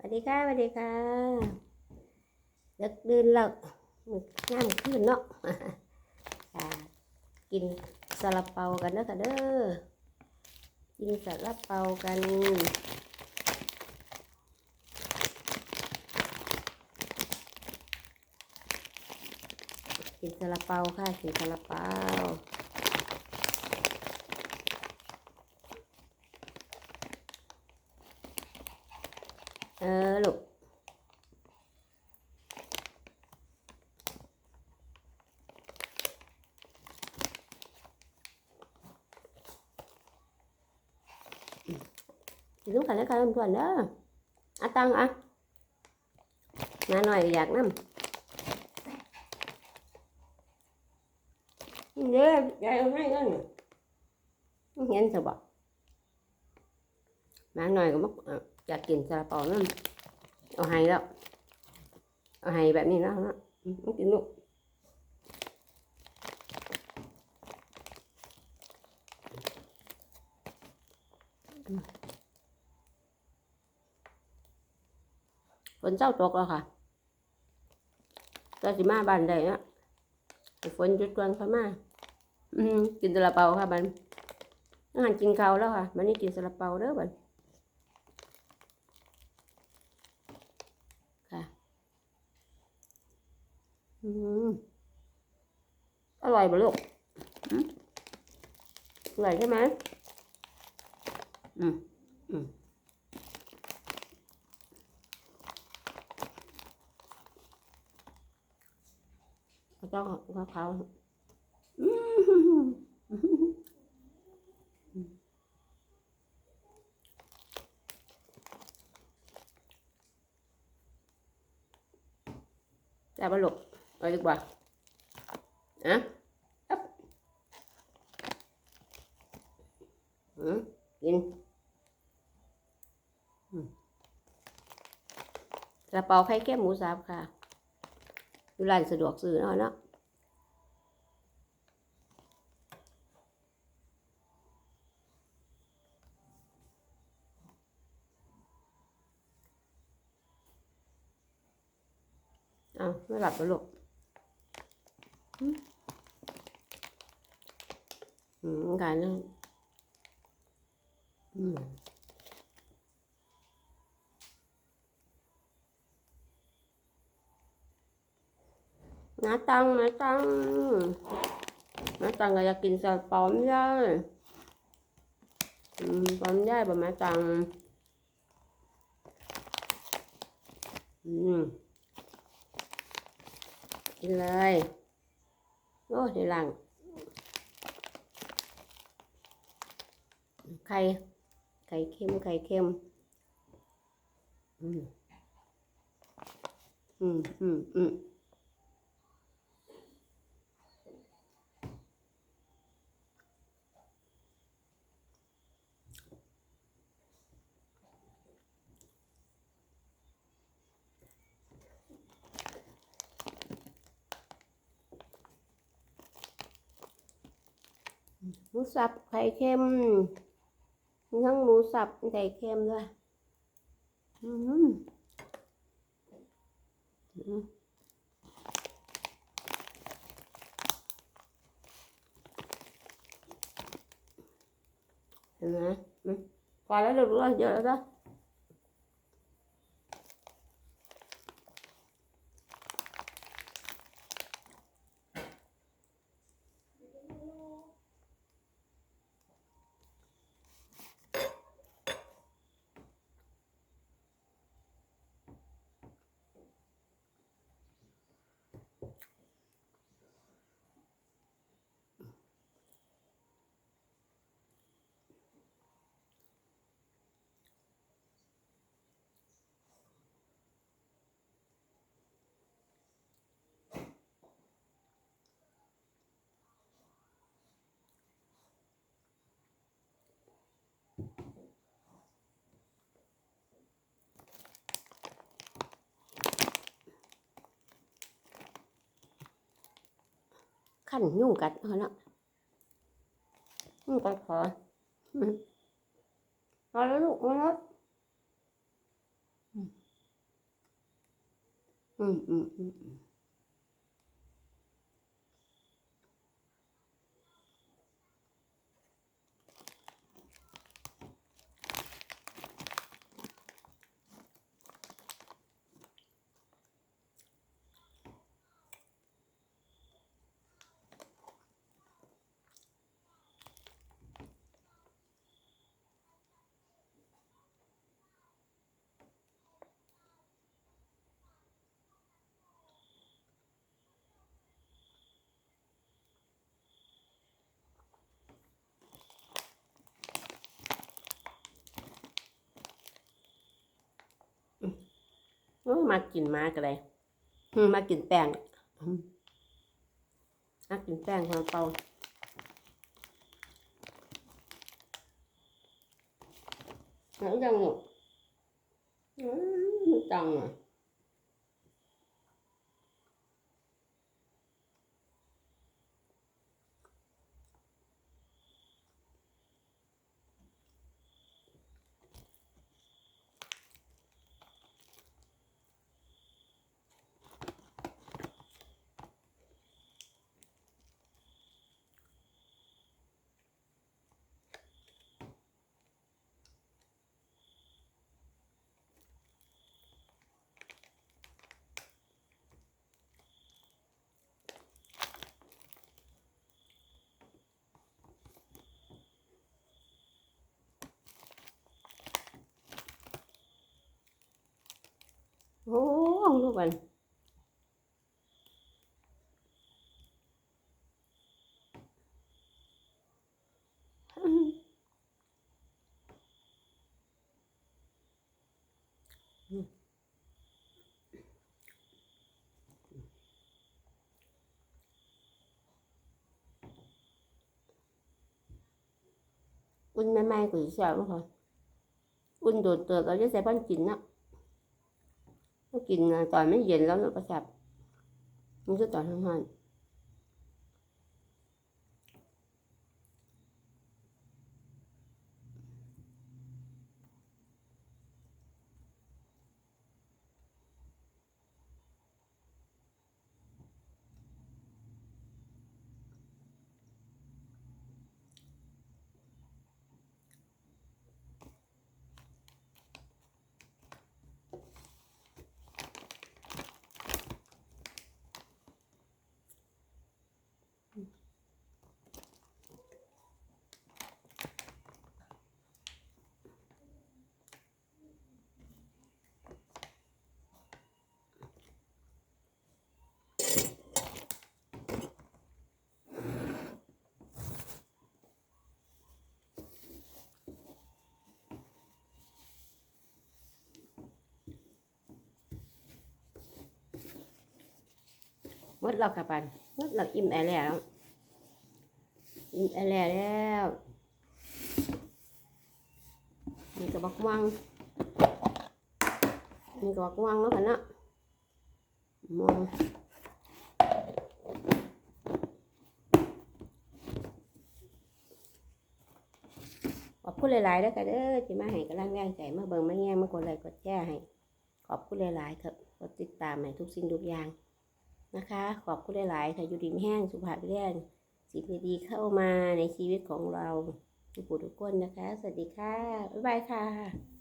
สวัสดีค่ะสวัสดีค่ะเลิกดื่นแล้วมึกน้ำขึ้นเนาะค่ะกินซาลาเปากันเด้อค่ะเด้อกินซาลาเปากันกินซาลาเปาค่ะกินซาลาเปาเออลูกกิน ลูกกันแล้วกันทุกคนเด้ออะตังอะมาหน่อยอยากน้ำเด้อยายเอาให้ก็เนี่ยเห็นสิบอกมาหน่อยก็มักอะอยากกินซาลาเปานั่นเอาให้แล้วเอาให้แบบนี้แล้วนะอืมมันกินลูกอืม นเจ้าตกแล้วค่ะก็สิมาบ้านได้เนาะฝนจุดกวนเข้ามาอืมกินซาลาเปาค่ะบันอาหารกินข้าวแล้วค่ะมันนี่กินซาลาเปาเด้อบันค่ะ อืมอร่อยบ่ลูกอร่อยใช่ไหมอืมอืม แล้วก็ข้าวขาวอืมแต่บลูกเอาดีกว่าอะอืมกินกระเป๋าไข่เค็มหมูสับค่ะ อยู่ร้านสะดวกซื้อเนาะเนาะอ้าวไม่หลับแล้วลูกอืมการนึงอืม น้าตังน้าตังน้าตังก็อยากกินซาลาเปาไม่ได้อืมปอมได้ป่ะน้าตังอืมกินเลยโอ้ในหลังไข่ไข่เค็มไข่เค็มอืมอืมอืมอืม หมูสับไข่เค็มมีทั้งหมูสับไข่เค็มด้วยอืมอืมเห็นไหมพอแล้วเดี๋ยวรู้เยอะแล้วจ้ะ ขั้นยุ่งกัดเอาละยุ่งกัดขออาแล้วลูกมาแล้อืมอืมอืม มากินมากเลยอืมากินแป้งมากินแป้งของเปาแล้วยังหนูอืมจังอะ โอ้ลูกมันอืมอุ่นใหม่ก็สิแซ่บเนาะค่ะอุ่นโดดเตือกเอาจะใส่บ้านกินเนาะ ก็กินตอนไม่เย็นแล้วเราก็แซ่บมันก็ตอนร้งวัน มดแล้วค่ะปันหมดแล้วอิ่มแอแล้ว อิ่มแอแล้วนี่ก็บักม่วงนี่ก็บักม่วงแล้วกันนาะม่วงขอบคุณหลายๆแล้วกันเด้อที่มาให้กำลังแรงใจมาเบิ่งมาแง่มากดไลค์กดแชร์ให้ ขอบคุณหลายๆครับกดติดตามให้ทุกสิ่งทุกอย่าง นะคะ ขอบคุณหลาย ๆ ค่ะอยู่ดีมแห้งสุภาพเรียนสิ่งดีๆเข้ามาในชีวิตของเราทุกผู้ทุกคนนะคะ สวัสดีค่ะ บ๊ายบายค่ะ